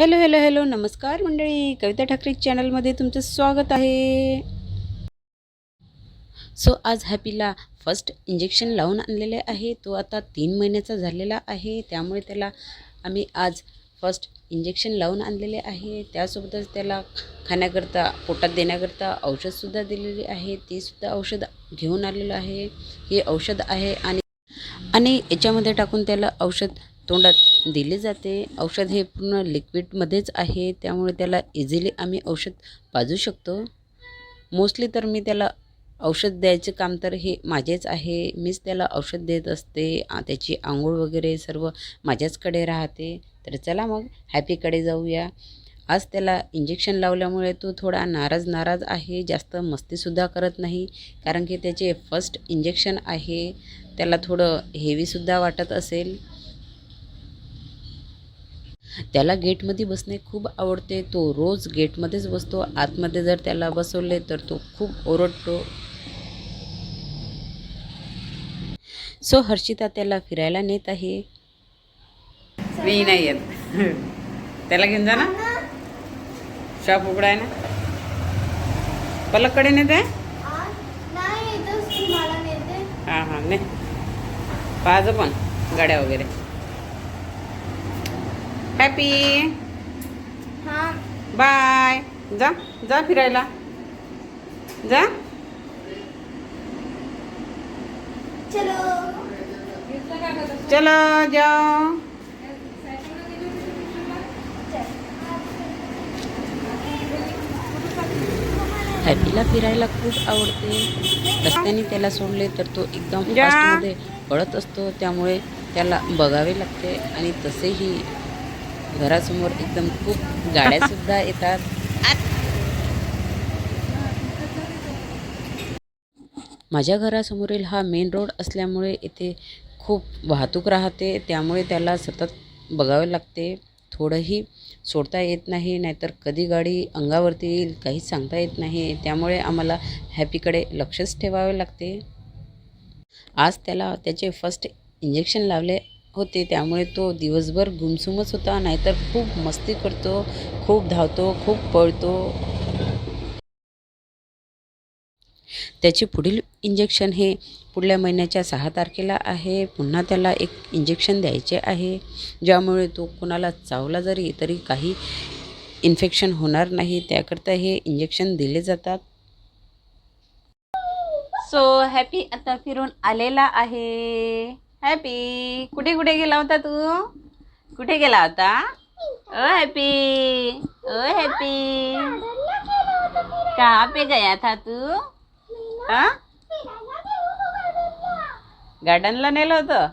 Hello hello hello नमस्कार मंडळी. कविता ठाकरे चॅनलमध्ये तुमचं स्वागत आहे. सो आज हॅपीला फर्स्ट इंजेक्शन लावून आणलेले आहे. तो आता तीन महिन्याचा झालेला आहे. त्यामुळे त्याला आम्ही आज फर्स्ट इंजेक्शन लावून आणलेले आहे. त्यासोबतच त्याला खाण्याकरता पोटात देण्याकरता औषधसुद्धा दिलेली आहे. ते सुद्धा औषध घेऊन आलेलं आहे. हे औषध आहे आणि आणि याच्यामध्ये टाकून त्याला औषध तोंडात दिले जाते. औषध हे पूर्ण लिक्विडमध्येच आहे त्यामुळे त्याला इझिली आम्ही औषध पाजू शकतो. मोस्टली तर मी त्याला औषध द्यायचं काम तर हे माझेच आहे. मीच त्याला औषध देत असते. त्याची आंघोळ वगैरे सर्व माझ्याचकडे राहते. तर चला मग हॅपीकडे जाऊया. आज त्याला इंजेक्शन लावल्यामुळे तो थोडा नाराज नाराज आहे. जास्त मस्तीसुद्धा करत नाही. कारण की त्याचे फर्स्ट इंजेक्शन आहे. त्याला थोडं हेवीसुद्धा वाटत असेल. त्याला गेटमध्ये बसणे खूप आवडते. तो रोज गेटमध्येच बसतो. आतमध्ये जर त्याला बसवले तर तो खूप ओरडतो. सो हर्षिता त्याला फिरायला नेत आहे. मी नाही येत. त्याला घेऊन जा ना. शॉप उघडा आहे ना. पलककडे नेते? नाही हां हां ने. पाहजो पण गाड्या वगैरे. हॅपी हा. बाय जा जा फिरायला. जा. चलो. चलो जाओ हॅपीला फिरायला खूप आवडते. रस्त्याने त्याला सोडले तर तो एकदम फास्टमध्ये पळत असतो. त्यामुळे त्याला बघावे लागते आणि तसेही घरासमोर एकदम खूप गाड्यासुद्धा येतात. माझ्या घरासमोरील हा मेन रोड असल्यामुळे इथे खूप वाहतूक राहते त्यामुळे त्याला सतत बघावे लागते. थोडंही सोडता येत नाही नाहीतर कधी गाडी अंगावरती येईल काहीच सांगता येत नाही त्यामुळे आम्हाला हॅपीकडे लक्षच ठेवावे लागते. आज त्याला त्याचे फर्स्ट इंजेक्शन लावले होते त्यामुळे तो दिवसभर गुमसुमच होता नाहीतर खूप मस्ती करतो खूप धावतो खूप पळतो. त्याचे पुढील इंजेक्शन हे पुढल्या महिन्याच्या सहा तारखेला आहे. पुन्हा त्याला एक इंजेक्शन द्यायचे आहे ज्यामुळे तो कोणाला चावला जरी तरी काही इन्फेक्शन होणार नाही. त्याकरता हे इंजेक्शन दिले जातात. सो हॅपी आता फिरून आलेला आहे. हॅपी. कुठे कुठे गेला होता तू? कुठे गेला होता? ओ हॅपी. ओ हॅपी. कहाँ पे गया था तू? हा गार्डनला नेलं होतं?